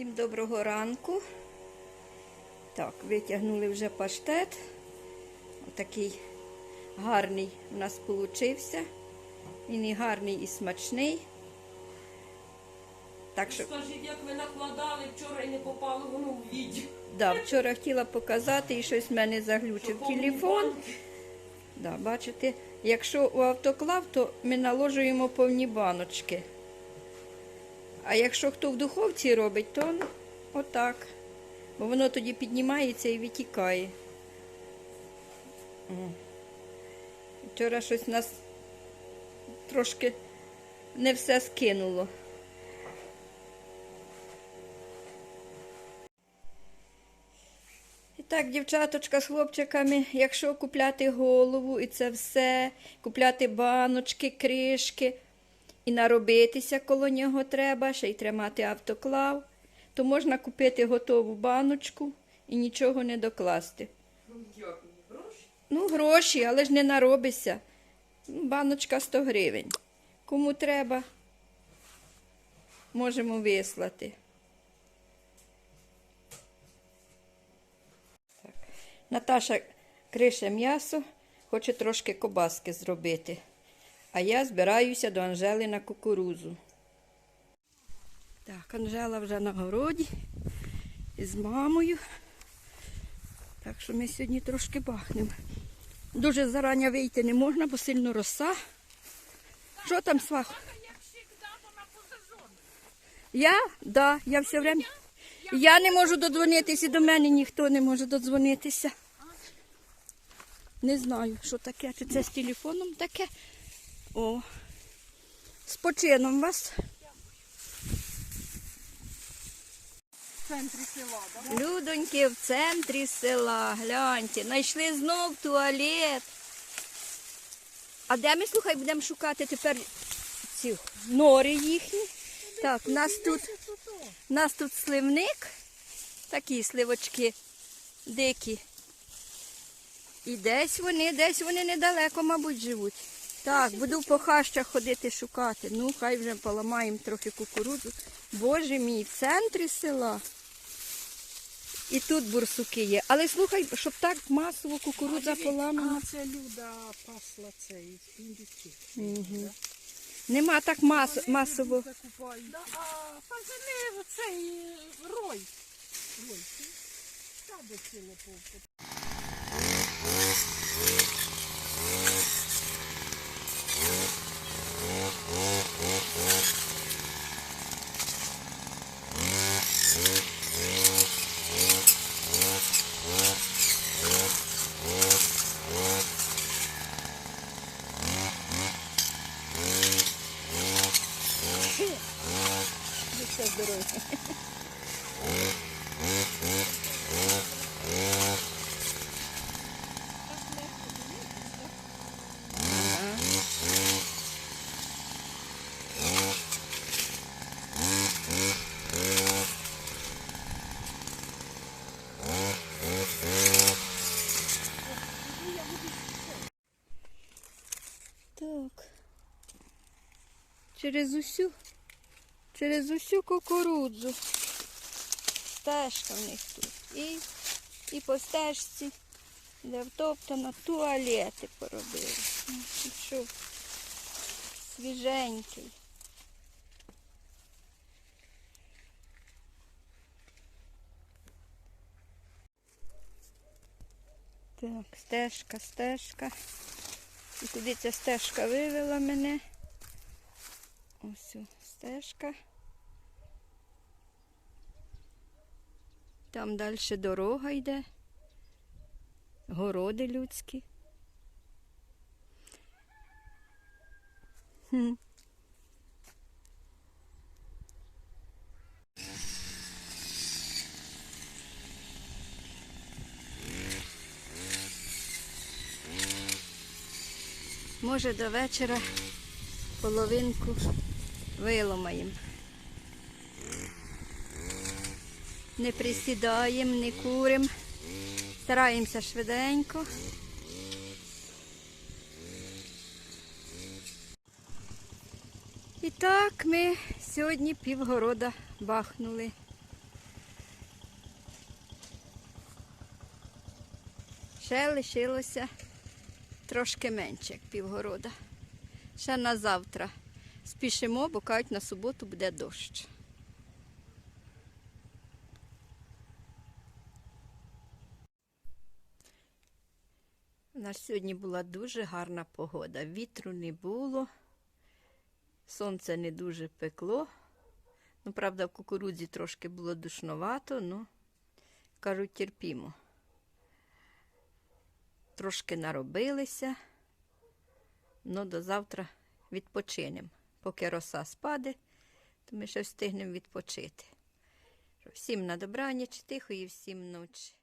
Всім доброго ранку. Так, витягнули вже паштет. Отакий гарний у нас получився. Він і гарний, і смачний. Так що, Скажіть, як ви накладали вчора і не попало воно в відео. да, вчора хотіла показати і щось в мене заглючив телефон. Да, бачите, якщо у автоклав, то ми наложуємо повні баночки. А якщо хто в духовці робить, то отак. Бо воно тоді піднімається і витікає. Вчора щось нас трошки не все скинуло. І так, дівчаточка з хлопчиками, якщо купляти голову і це все, купляти баночки, кришки і наробитися коло нього треба, ще й тримати автоклав, то можна купити готову баночку і нічого не докласти. Ну, гроші, але ж не наробишся. Ну, Баночка 100 гривень. Кому треба, можемо вислати. Так. Наташа крише м'ясо, хоче трошки кобаски зробити. А я збираюся до Анжели на кукурузу. Так, Анжела вже на городі із мамою. Так що ми сьогодні трошки бахнемо. Дуже зарані вийти не можна, бо сильно роса. Що там, свах? Я? Да, я все время. Я не можу додзвонитися, до мене ніхто не може додзвонитися. Не знаю, що таке. Чи це з телефоном таке? О. З почином вас. В центрі села, так? Людоньки в центрі села. Гляньте, знайшли знов туалет. А де ми, слухай, будемо шукати тепер ці нори їхні? Так, у нас тут, у нас тут сливник, такі сливочки дикі. І десь вони, десь вони недалеко, мабуть, живуть. Так, буду по хащах ходити шукати. Ну, хай вже поламаємо трохи кукурудзу. Боже мій, в центрі села. І тут бурсуки є. Але слухай, щоб так масово кукурудза поламана. А це Люда пасла цей індюків. Угу. Нема так мас, масово. Закупають. Да, а пожени цей рой. Рой. Сади ціле повку. Так. Через усю, через усю кукурудзу. Стежка в них тут. І, і по стежці, де втоптано, туалети поробили. Ну, Що? Свіженький. Так, стежка, стежка. І куди ця стежка вивела мене? Ось стежка. Там далі дорога йде. Городи людські. Може до вечора половинку виломаємо. Не присідаємо, не куримо, стараємося швиденько. І так ми сьогодні півгорода бахнули. Ще лишилося трошки менше, як півгорода. Ще на завтра спішимо, бо кажуть, на суботу буде дощ. У нас сьогодні була дуже гарна погода. Вітру не було, сонце не дуже пекло. Ну, правда, в кукурудзі трошки було душновато, ну, кажуть, терпімо. Трошки наробилися, ну до завтра відпочинемо. Поки роса спаде, то ми ще встигнемо відпочити. Всім на добраніч, тихої всім ночі.